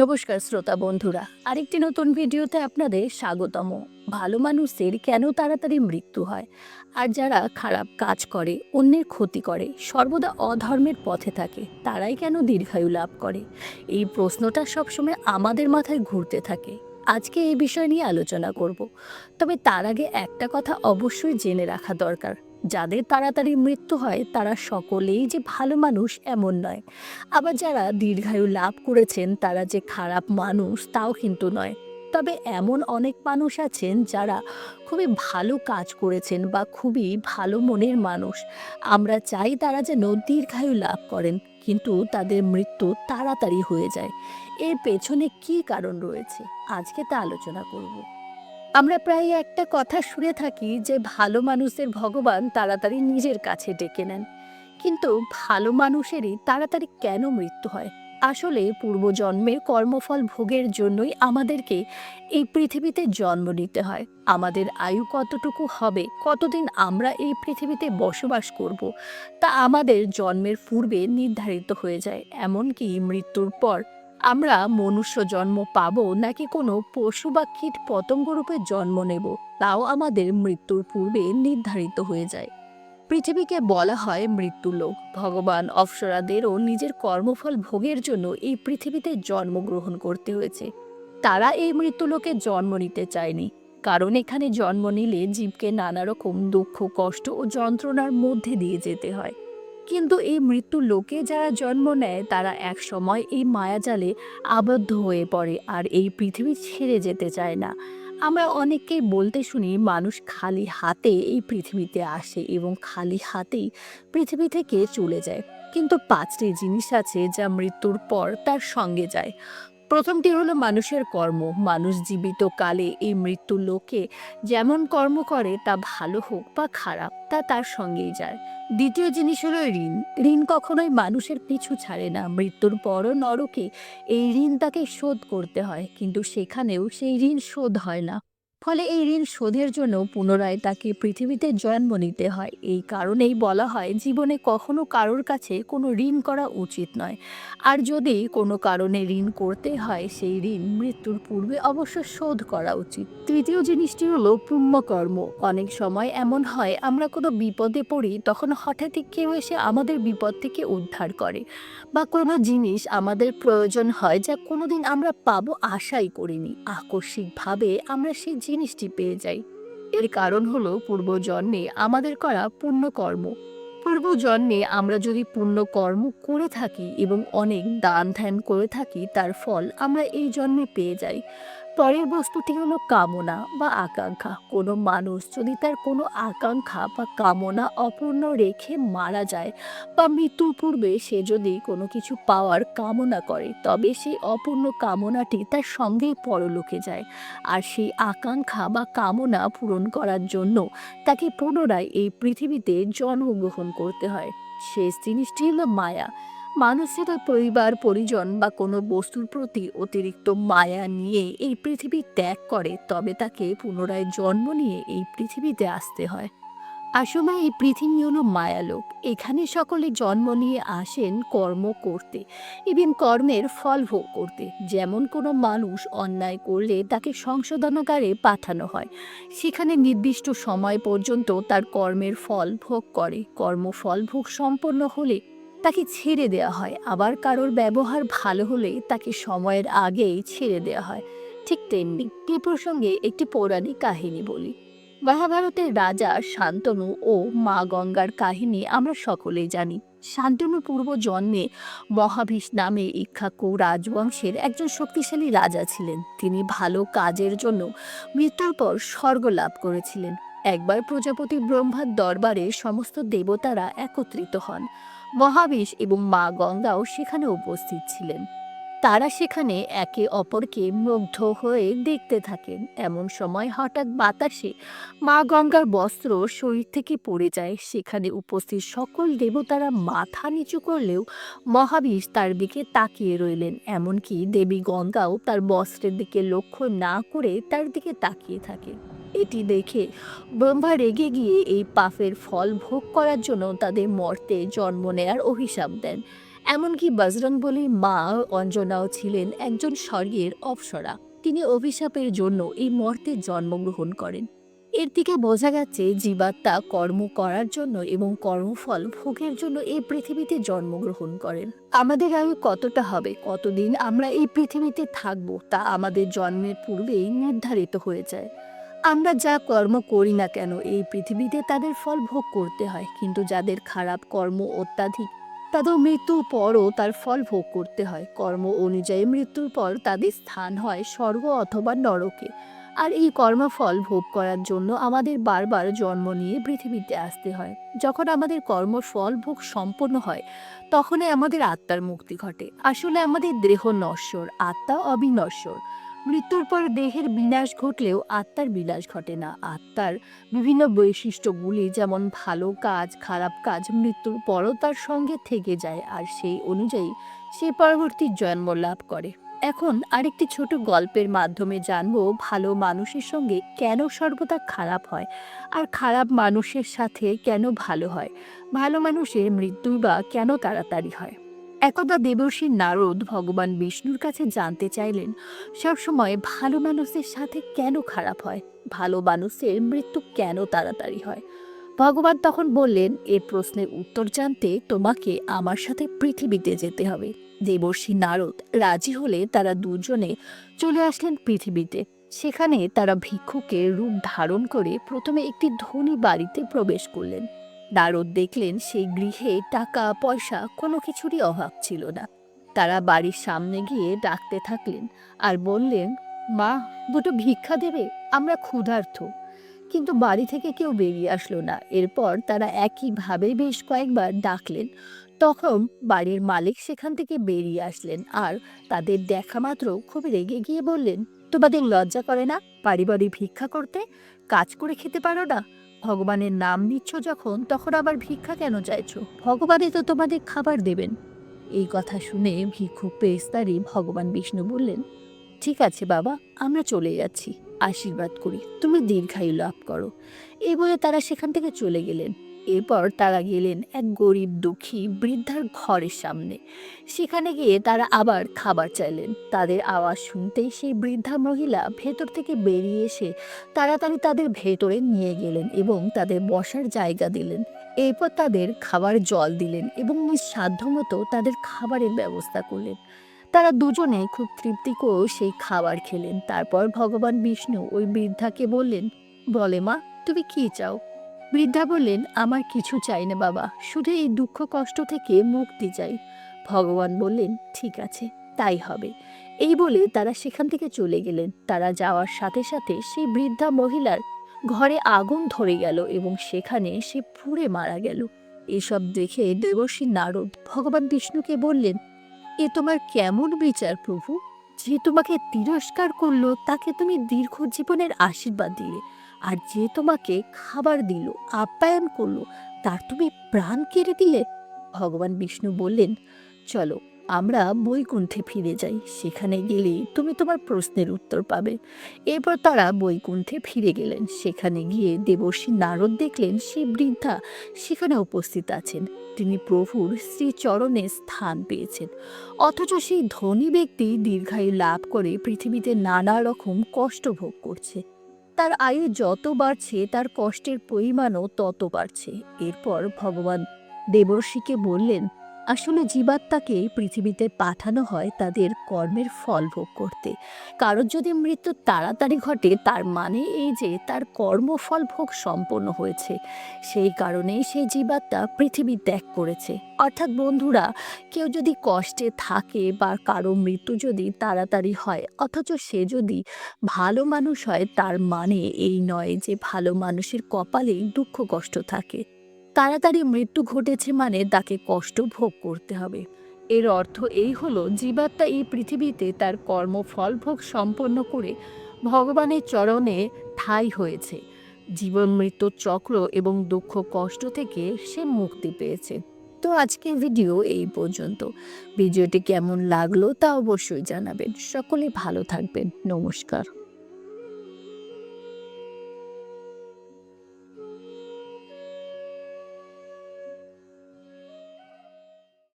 নমস্কার শ্রোতা বন্ধুরা, আরেকটি নতুন ভিডিওতে আপনাদের স্বাগতম। ভালো মানুষের কেন তাড়াতাড়ি মৃত্যু হয়? আর যারা খারাপ কাজ করে, অন্যের ক্ষতি করে, সর্বদা অধর্মের পথে থাকে, তারাই কেন দীর্ঘায়ু লাভ করে? এই প্রশ্নটা সবসময় আমাদের মাথায় ঘুরতে থাকে। আজকে এই বিষয় নিয়ে আলোচনা করব। তবে তার আগে একটা কথা অবশ্যই জেনে রাখা দরকার। যাদের তাড়াতাড়ি মৃত্যু হয়, তারা সকলেই যে ভালো মানুষ এমন নয়। আবার যারা দীর্ঘায়ু লাভ করেছেন, তারা যে খারাপ মানুষ, তাও কিন্তু নয়। তবে এমন অনেক মানুষ আছেন, যারা খুবই ভালো কাজ করেছেন বা খুবই ভালো মনের মানুষ। আমরা চাই তারা যেন দীর্ঘায়ু লাভ করেন, কিন্তু তাদের মৃত্যু তাড়াতাড়ি হয়ে যায়। এর পেছনে কী কারণ রয়েছে? আজকে তা আলোচনা করব। আমরা প্রায় একটা কথা শুনে থাকি যে ভালো মানুষদের ভগবান তাড়াতাড়ি নিজের কাছে ডেকে নেন। কিন্তু ভালো মানুষেরই তাড়াতাড়ি কেন মৃত্যু হয়? আসলে পূর্বজন্মের কর্মফল ভোগের জন্যই আমাদেরকে এই পৃথিবীতে জন্ম নিতে হয়। আমাদের আয়ু কতটুকু হবে, কতদিন আমরা এই পৃথিবীতে বসবাস করব, তা আমাদের জন্মের পূর্বে নির্ধারিত হয়ে যায়। এমনকি মৃত্যুর পর আমরা মনুষ্য জন্ম পাব নাকি কোনো পশু বা কীট পতঙ্গ রূপে জন্ম নেব, তাও আমাদের মৃত্যুর পূর্বে নির্ধারিত হয়ে যায়। পৃথিবীকে বলা হয় মৃত্যুলোক। ভগবান অপ্সরাদেরও নিজের কর্মফল ভোগের জন্য এই পৃথিবীতে জন্মগ্রহণ করতে হয়েছে। তারা এই মৃত্যুলোকে জন্ম নিতে চায়নি। কারণ এখানে জন্ম নিলে জীবকে নানা রকম দুঃখ, কষ্ট ও যন্ত্রণার মধ্যে দিয়ে যেতে হয়। কিন্তু এই মৃত্যু লোকে যারা জন্ম নেয়, তারা এক সময় এই মায়াজালে আবদ্ধ হয়ে পড়ে আর এই পৃথিবী ছেড়ে যেতে চায় না। আমরা অনেককেই বলতে শুনি, মানুষ খালি হাতে এই পৃথিবীতে আসে এবং খালি হাতেই পৃথিবী থেকে চলে যায়। কিন্তু পাঁচটি জিনিস আছে যা মৃত্যুর পর তার সঙ্গে যায়। প্রথমটি হলো মানুষের কর্ম। মানুষ জীবিত কালে এই মৃত্যু লোকে যেমন কর্ম করে, তা ভালো হোক বা খারাপ, তা তার সঙ্গেই যায়। দ্বিতীয় জিনিস হলো ঋণ। ঋণ কখনোই মানুষের পিছু ছাড়ে না। মৃত্যুর পরও নরকে এই ঋণ তাকে শোধ করতে হয়, কিন্তু সেখানেও সেই ঋণ শোধ হয় না। ফলে এই ঋণ শোধের জন্য পুনরায় তাকে পৃথিবীতে জন্ম নিতে হয়। এই কারণেই বলা হয়, জীবনে কখনো কারোর কাছে কোনো ঋণ করা উচিত নয়। আর যদি কোনো কারণে ঋণ করতে হয়, সেই ঋণ মৃত্যুর পূর্বে অবশ্য শোধ করা উচিত। তৃতীয় জিনিসটি হলো পুণ্যকর্ম। অনেক সময় এমন হয়, আমরা কোনো বিপদে পড়ি, তখন হঠাৎই কেউ এসে আমাদের বিপদ থেকে উদ্ধার করে। বা কোনো জিনিস আমাদের প্রয়োজন হয়, যা কোনোদিন আমরা পাবো আশাই করিনি। আকস্মিকভাবে আমরা সেই জিনিসটি পেয়ে যাই। এর কারণ হলো পূর্বজন্মে আমাদের করা পুণ্যকর্ম। পূর্বজন্মে আমরা যদি পুণ্যকর্ম করে থাকি এবং অনেক দান ধ্যান করে থাকি, তার ফল আমরা এই জন্মে পেয়ে যাই। পরের বস্তুটি হলো কামনা বা আকাঙ্ক্ষা। কোনো মানুষ যদি তার কোনো আকাঙ্ক্ষা বা কামনা অপূর্ণ রেখে মারা যায় বা মৃত্যুর পূর্বে সে যদি কোনো কিছু পাওয়ার কামনা করে, তবে সেই অপূর্ণ কামনাটি তার সঙ্গেই পরলোকে যায়। আর সেই আকাঙ্ক্ষা বা কামনা পূরণ করার জন্য তাকে পুনরায় এই পৃথিবীতে জন্মগ্রহণ করতে হয়। শেষ জিনিসটি হলো মায়া। মানুষেরা পরিবার, পরিজন বা কোনো বস্তুর প্রতি অতিরিক্ত মায়া নিয়ে এই পৃথিবী ত্যাগ করে, তবে তাকে পুনরায় জন্ম নিয়ে এই পৃথিবীতে আসতে হয়। আসলে এই পৃথিবী হলো মায়ালোক। এখানে সকলে জন্ম নিয়ে আসেন কর্ম করতে এবং কর্মের ফল ভোগ করতে। যেমন কোনো মানুষ অন্যায় করলে তাকে সংশোধনাগারে পাঠানো হয়। সেখানে নির্দিষ্ট সময় পর্যন্ত তার কর্মের ফল ভোগ করে। কর্মফল ভোগ সম্পন্ন হলে তাকে ছেড়ে দেওয়া হয়। আবার কারোর ব্যবহার ভালো হলে তাকে সময়ের আগেই ছেড়ে দেওয়া হয়। ঠিক তেমনি এ প্রসঙ্গে একটি পৌরাণিক কাহিনী বলি। মহাভারতের রাজা শান্তনু ও মা গঙ্গার কাহিনী আমরা সকলেই জানি। শান্তনু পূর্ব জন্মে মহাভীষ নামে ইক্ষাকু রাজবংশের একজন শক্তিশালী রাজা ছিলেন। তিনি ভালো কাজের জন্য মৃত্যুর পর স্বর্গ লাভ করেছিলেন। একবার প্রজাপতি ব্রহ্মার দরবারে সমস্ত দেবতারা একত্রিত হন। মহাবিশ এবং মা গঙ্গাও সেখানে উপস্থিত ছিলেন। তারা সেখানে একে অপরকে মুগ্ধ হয়ে দেখতে থাকেন। এমন সময় হঠাৎ বাতাসে মা গঙ্গার বস্ত্র শরীর থেকে পড়ে যায়। সেখানে উপস্থিত সকল দেবতারা মাথা নিচু করলেও মহাবিশ তার দিকে তাকিয়ে রইলেন। এমনকি দেবী গঙ্গাও তার বস্ত্রের দিকে লক্ষ্য না করে তার দিকে তাকিয়ে থাকে। এটি দেখে ব্রহ্মা রেগে গিয়ে এই পাপের ফল ভোগ করার জন্য তাদের মর্তে জন্ম নেয়ার অভিশাপ দেন। এমনকি বজরং বলির মা অঞ্জনাও ছিলেন একজন স্বর্গের অপসরা। তিনি অভিশাপের জন্য এই মর্তে জন্মগ্রহণ করেন। এর থেকে বোঝা যাচ্ছে জীবাত্মা কর্ম করার জন্য এবং কর্মফল ভোগের জন্য এই পৃথিবীতে জন্মগ্রহণ করেন। আমাদের আয়ু কতটা হবে? কতদিন আমরা এই পৃথিবীতে থাকব তা আমাদের জন্মের পূর্বেই নির্ধারিত হয়ে যায়। আমরা যা কর্ম করি না কেন এই পৃথিবীতে তাদের ফল ভোগ করতে হয়, কিন্তু যাদের খারাপ কর্ম অত্যাধিক তাদের মৃত্যুর পরও তার ফল ভোগ করতে হয়। কর্ম অনুযায়ী মৃত্যুর পর তাদের স্থান হয় স্বর্গ অথবা নরকে। আর এই কর্মফল ভোগ করার জন্য আমাদের বারবার জন্ম নিয়ে পৃথিবীতে আসতে হয়। যখন আমাদের কর্মফল ভোগ সম্পন্ন হয়, তখনই আমাদের আত্মার মুক্তি ঘটে। আসলে আমাদের দেহ নশ্বর, আত্মা অবিনশ্বর। মৃত্যুর পর দেহের বিনাশ ঘটলেও আত্মার বিনাশ ঘটে না। আত্মার বিভিন্ন বৈশিষ্ট্যগুলি যেমন ভালো কাজ, খারাপ কাজ মৃত্যুর পরও তার সঙ্গে থেকে যায় আর সেই অনুযায়ী সে পরবর্তী জন্ম লাভ করে। এখন আরেকটি ছোট গল্পের মাধ্যমে জানব ভালো মানুষের সঙ্গে কেন সর্বদা খারাপ হয় আর খারাপ মানুষের সাথে কেন ভালো হয়? ভালো মানুষের মৃত্যু বা কেন তাড়াতাড়ি হয়? একদা দেবর্ষী নারদ ভগবান বিষ্ণুর কাছে জানতে চাইলেন সবসময় ভালো মানুষের সাথে কেন খারাপ হয়? ভালো মানুষের মৃত্যু কেন তাড়াতাড়ি হয়? ভগবান তখন বললেন, এ প্রশ্নের উত্তর জানতে তোমাকে আমার সাথে পৃথিবীতে যেতে হবে। দেবর্ষী নারদ রাজি হলে তারা দুজনে চলে আসলেন পৃথিবীতে। সেখানে তারা ভিক্ষুকের রূপ ধারণ করে প্রথমে একটি ধনী বাড়িতে প্রবেশ করলেন। নারদ দেখলেন সেই গৃহে টাকা, পয়সা কোনো কিছুরই অভাব ছিল না। তারা বাড়ির সামনে গিয়ে ডাকতে থাকলেন আর বললেন, মা, দুটো ভিক্ষা দেবে, আমরা ক্ষুধার্থ কিন্তু বাড়ি থেকে কেউ বেরিয়ে আসলো না। এরপর তারা একইভাবে বেশ কয়েকবার ডাকলেন। তখন বাড়ির মালিক সেখান থেকে বেরিয়ে আসলেন আর তাদের দেখা মাত্র খুব রেগে গিয়ে বললেন, তোমাদের লজ্জা করে না? বাড়ি বাড়ি ভিক্ষা করতে? কাজ করে খেতে পারো না? ভগবানের নাম নিচ্ছ যখন, তখন আবার ভিক্ষা কেন চাইছ? ভগবানই তো তোমাদের খাবার দেবেন। এই কথা শুনে ভিক্ষু পেস্তারি ভগবান বিষ্ণু বললেন, ঠিক আছে বাবা, আমরা চলে যাচ্ছি। আশীর্বাদ করি। তুমি দীর্ঘায়ু লাভ করো। এই বলে তারা সেখান থেকে চলে গেলেন। এরপর তারা গেলেন এক গরিব দুঃখী বৃদ্ধার ঘরের সামনে। সেখানে গিয়ে তারা আবার খাবার চাইলেন। তাদের আওয়াজ শুনতেই সেই বৃদ্ধা মহিলা ভেতর থেকে বেরিয়ে এসে তাড়াতাড়ি তাদের ভেতরে নিয়ে গেলেন এবং তাদের বসার জায়গা দিলেন। এরপর তাদের খাবার জল দিলেন এবং সাধ্যমতো তাদের খাবারের ব্যবস্থা করলেন। তারা দুজনে খুব তৃপ্তি করেও সেই খাবার খেলেন। তারপর ভগবান বিষ্ণু ওই বৃদ্ধাকে বললেন, বলে মা, তুমি কি চাও? বৃদ্ধা বললেন, আমার কিছু চাই না বাবা, শুধু এই দুঃখ কষ্ট থেকে মুক্তি চাই। ভগবান বললেন, ঠিক আছে, তাই হবে। এই বলে তারা সেখান থেকে চলে গেলেন। তারা যাওয়ার সাথে সাথে সেই বৃদ্ধা মহিলার ঘরে আগুন ধরে গেল এবং সেখানে সে পুড়ে মারা গেল। এসব দেখে দেবর্ষী নারদ ভগবান বিষ্ণুকে বললেন, এ তোমার কেমন বিচার প্রভু? যে তোমাকে তিরস্কার করল, তাকে তুমি দীর্ঘ জীবনের আশীর্বাদ দিলে। আর যে তোমাকে খাবার দিল, আপ্যায়ন করল, তার তুমি প্রাণ কেড়ে দিলে? ভগবান বিষ্ণু বললেন, চলো, আমরা বৈকুণ্ঠে ফিরে যাই। সেখানে গেলে তুমি তোমার প্রশ্নের উত্তর পাবে। এরপর তারা বৈকুণ্ঠে ফিরে গেলেন। সেখানে গিয়ে দেবর্ষী নারদ দেখলেন সেই বৃদ্ধা সেখানে উপস্থিত আছেন। তিনি প্রভুর শ্রীচরণে স্থান পেয়েছেন। অথচ সেই ধনী ব্যক্তি দীর্ঘায়ু লাভ করে পৃথিবীতে নানা রকম কষ্ট ভোগ করছে। তার আয়ু যত বাড়ছে তার কষ্টের পরিমাণও তত বাড়ছে। এরপর ভগবান দেবর্ষীকে বললেন আসলে জীবাত্মাকে পৃথিবীতে পাঠানো হয় তাদের কর্মের ফল ভোগ করতে। কারোর যদি মৃত্যু তাড়াতাড়ি ঘটে, তার মানে এই যে তার কর্মফল ভোগ সম্পন্ন হয়েছে। সেই কারণেই সেই জীবাত্মা পৃথিবী ত্যাগ করেছে। অর্থাৎ বন্ধুরা, কেউ যদি কষ্টে থাকে বা কারও মৃত্যু যদি তাড়াতাড়ি হয়, অথচ সে যদি ভালো মানুষ হয়, তার মানে এই নয় যে ভালো মানুষের কপালেই দুঃখ কষ্ট থাকে। তাড়াতাড়ি মৃত্যু ঘটেছে মানে তাকে কষ্ট ভোগ করতে হবে। এর অর্থ এই হলো, জীবাত্মা এই পৃথিবীতে তার কর্মফল ভোগ সম্পন্ন করে ভগবানের চরণে ঠাঁই হয়েছে। জীবন মৃত্যুর চক্র এবং দুঃখ কষ্ট থেকে সে মুক্তি পেয়েছে। তো আজকের ভিডিও এই পর্যন্ত। ভিডিওটি কেমন লাগল তা অবশ্যই জানাবেন। সকলে ভালো থাকবেন। নমস্কার।